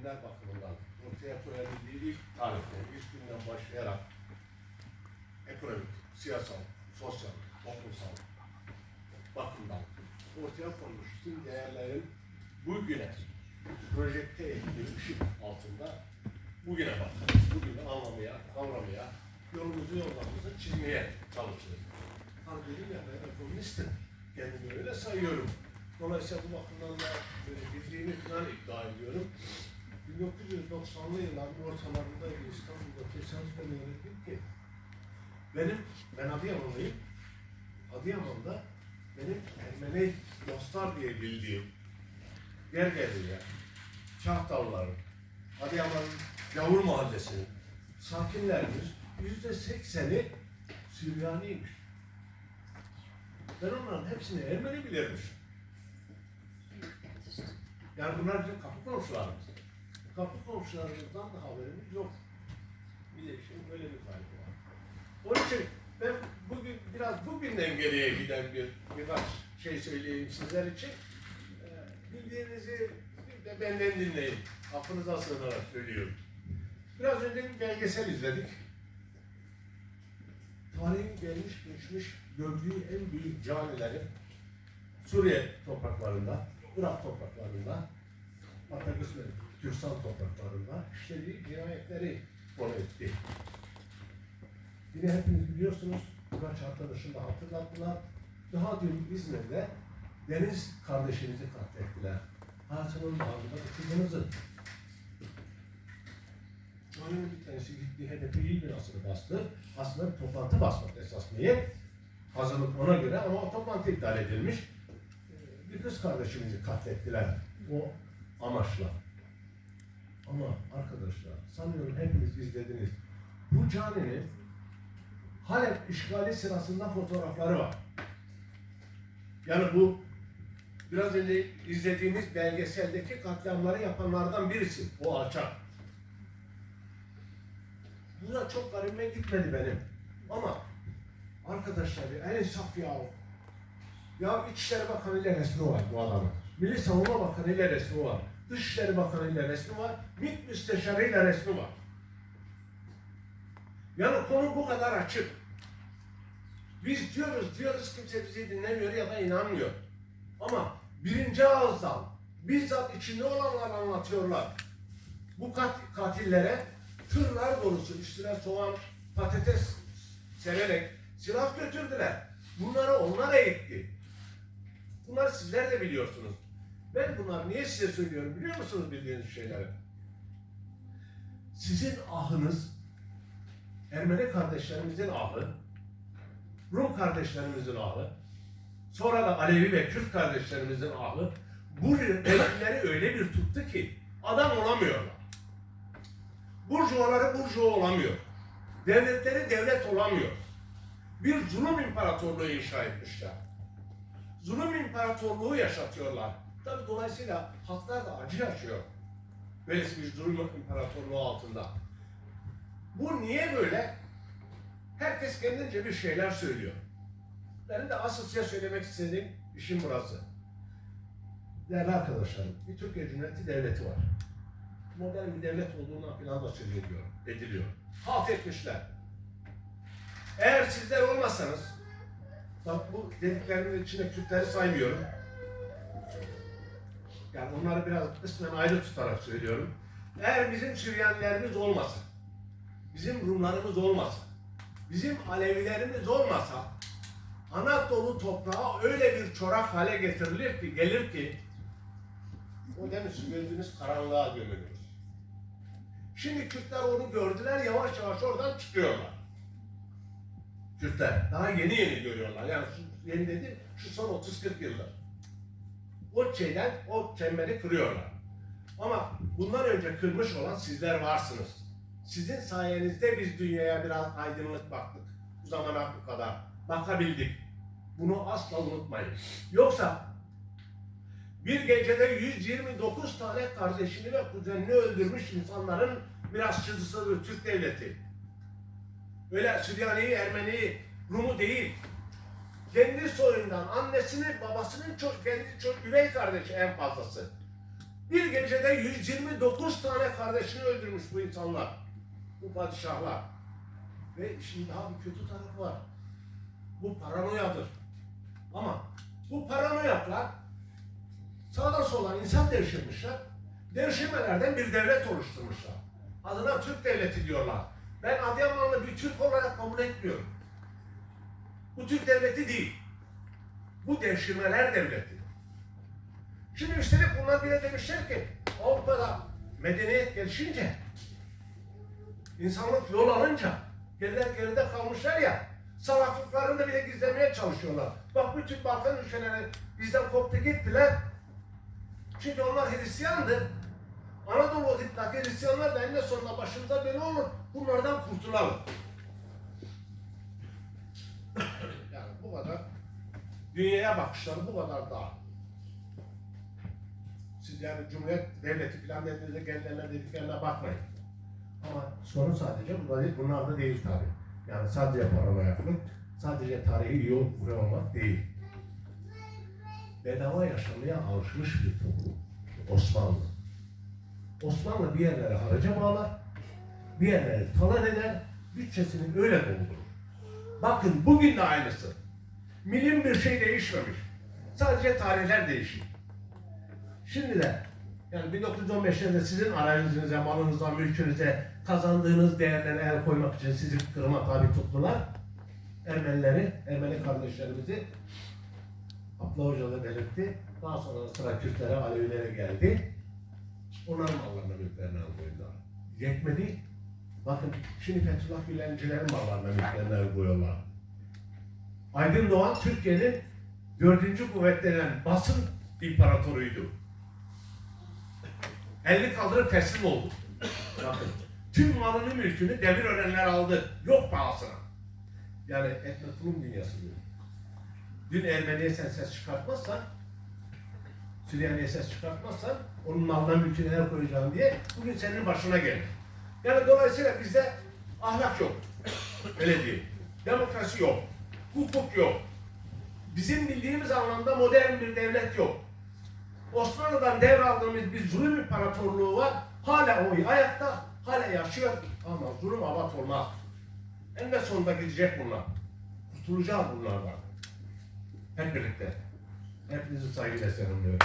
dinler bakımından ortaya koyabildiği ilk tarihte, ilk günden başlayarak ekonomik, siyasal, sosyal, toplumsal bakımdan ortaya konmuş tüm değerlerin bugüne projekte ettiği ışık altında bugüne bakarız. Bugünü anlamaya, kavramaya, yolumuzu yollarımızı çizmeye çalışırız. Hani dedim ya ben ekonomistim. Kendimi öyle sayıyorum. Dolayısıyla bu bakımdan da bildiğimi falan iddia ediyorum. 1990'lı yılların ortalarında İstanbul'da tesadüfen öğrendim ki benim, ben Adıyamanlıyım. Adıyaman'da benim Ermeni dostlar diye bildiğim Gergeli'ye, Çahtalların, Adıyaman'ın Yavur Mahallesi'nin sakinlerimiz yüzde sekseni Süryaniymiş. Ben onların hepsini Ermeni bilirmiş. Yani bunlar bizim kapı komşularımız. Kapı komşularımızdan da haberimiz yok. Bir de şimdi böyle bir kaygı var. Onun için ben bugün biraz bugünden geriye giden bir birkaç şey söyleyeyim sizler için. Ee, bildiğinizi de benden dinleyin. Aklınıza sığınarak söylüyorum. Biraz önce bir belgesel izledik. Tarihin gelmiş geçmiş gördüğü en büyük canileri Suriye topraklarında, Irak topraklarında, Kürdistan topraklarında işlediği cinayetleri konu etti. Yine hepiniz biliyorsunuz, birkaç arkadaşım da hatırlattılar. Daha dün İzmir'de Deniz kardeşimizi katlettiler. Hasan'ın bağında kızınızı. Onun bir tanesi gitti HDP'yi binasını bastı. Aslında bir toplantı basmak esas niyet. Hazırlık ona göre ama o toplantı iptal edilmiş. Ee, Bir kız kardeşimizi katlettiler o amaçla. Ama arkadaşlar sanıyorum hepiniz izlediniz. Bu caninin Halep işgali sırasında fotoğrafları var. Yani bu biraz önce izlediğimiz belgeseldeki katliamları yapanlardan birisi. O alçak. Bu da çok garibime gitmedi benim. Ama arkadaşlar en insaf ya. Ya İçişleri Bakanı ile resmi var bu adamın. Milli Savunma Bakanı ile resmi var. Dışişleri Bakanı ile resmi var. MİT Müsteşarı ile resmi var. Yani konu bu kadar açık. Biz diyoruz, diyoruz kimse bizi dinlemiyor ya da inanmıyor. Ama birinci ağızdan bizzat içinde olanlar anlatıyorlar. Bu kat, katillere tırlar dolusu üstüne soğan, patates sererek silah götürdüler. Bunları onlar eğitti. Bunları sizler de biliyorsunuz. Ben bunları niye size söylüyorum biliyor musunuz bildiğiniz şeyleri? Sizin ahınız, Ermeni kardeşlerimizin ahı, Rum kardeşlerimizin ahı, sonra da Alevi ve Kürt kardeşlerimizin ahı, bu rejimleri öyle bir tuttu ki adam olamıyorlar. Burjuvaları burjuva olamıyor. Devletleri devlet olamıyor. Bir zulüm imparatorluğu inşa etmişler. Zulüm imparatorluğu yaşatıyorlar. Tabi dolayısıyla halklar da acı yaşıyor. Böylesi bir zulüm imparatorluğu altında. Bu niye böyle? Herkes kendince bir şeyler söylüyor. Benim de asıl size söylemek istediğim işim burası. Değerli arkadaşlarım, bir Türkiye Cumhuriyeti devleti var. Modern bir devlet olduğuna falan da söz ediliyor, ediliyor. Etmişler. Eğer sizler olmasanız, bak bu dediklerimin içine Kürtleri saymıyorum. Yani onları biraz kısmen ayrı tutarak söylüyorum. Eğer bizim Süryanilerimiz olmasa, bizim Rumlarımız olmasa, bizim Alevilerimiz olmasa, Anadolu toprağı öyle bir çorak hale getirilir ki, gelir ki, o demiş gördüğünüz karanlığa gömülür. Şimdi Kürtler onu gördüler, yavaş yavaş oradan çıkıyorlar. Kürtler daha yeni yeni görüyorlar. Yani yeni dedim, şu son 30-40 yıldır. O şeyden, o çemberi kırıyorlar. Ama bundan önce kırmış olan sizler varsınız. Sizin sayenizde biz dünyaya biraz aydınlık baktık. Bu zamana kadar bakabildik. Bunu asla unutmayın. Yoksa bir gecede 129 tane kardeşini ve kuzenini öldürmüş insanların mirasçısı Türk devleti. Öyle Süryani'yi, Ermeni'yi, Rum'u değil. Kendi soyundan annesinin, babasının çok kendi çok üvey kardeşi en fazlası. Bir gecede 129 tane kardeşini öldürmüş bu insanlar. Bu padişahlar. Ve şimdi daha bir kötü tarafı var. Bu paranoyadır. Ama bu paranoyaklar sağdan soldan insan devşirmişler. Devşirmelerden bir devlet oluşturmuşlar. Adına Türk devleti diyorlar. Ben Adıyamanlı bir Türk olarak kabul etmiyorum. Bu Türk devleti değil. Bu devşirmeler devleti. Şimdi üstelik bunlar bile demişler ki Avrupa'da medeniyet gelişince insanlık yol alınca geriler geride kalmışlar ya salaklıklarını da bile gizlemeye çalışıyorlar. Bak bütün Balkan ülkeleri bizden koptu gittiler. Çünkü onlar Hristiyandı. Anadolu'daki Hristiyanlar da eninde sonunda başımıza bela olur. Bunlardan kurtulalım. Dünyaya bakışları bu kadar daha. Siz yani Cumhuriyet Devleti falan dediğinizde kendilerine dediklerine bakmayın. Ama sorun sadece bunlar değil, bunlar da değil tabi. Yani sadece paranoyaklık, sadece tarihi iyi okumamak değil. Bedava yaşamaya alışmış bir toplum. Osmanlı. Osmanlı bir yerlere haraca bağlar, bir yerlere talan eder, bütçesini öyle doldurur. Bakın bugün de aynısı. Milim bir şey değişmemiş. Sadece tarihler değişik. Şimdi de yani 1915'te de sizin arazinize, malınıza, mülkünüze kazandığınız değerlere el koymak için sizi kırıma tabi tuttular. Ermenileri, Ermeni kardeşlerimizi Abla Hoca da belirtti. Daha sonra sıra Kürtlere, Alevilere geldi. Onların mallarına, mülklerine el koydular. Yetmedi. Bakın şimdi Fethullah Gülencilerin mallarına, mülklerine el koyuyorlar. Aydın Doğan Türkiye'nin dördüncü kuvvet denen basın imparatoruydu. Elini kaldırıp teslim oldu. Tüm malını mülkünü demir örenler aldı. Yok pahasına. Yani etnotulum dünyası bu. Dün Ermeniye sen ses çıkartmazsan, Süryaniye ses çıkartmazsan onun malına mülküne el koyacağım diye bugün senin başına gelir. Yani dolayısıyla bizde ahlak yok. Öyle değil. Demokrasi yok. Hukuk yok. Bizim bildiğimiz anlamda modern bir devlet yok. Osmanlı'dan devraldığımız bir zulüm imparatorluğu var. Hala o ayakta, hala yaşıyor ama zulüm abat olmaz. En de sonunda gidecek bunlar. Kurtulacağız bunlardan. Hep birlikte. Hepinizi saygıyla selamlıyorum.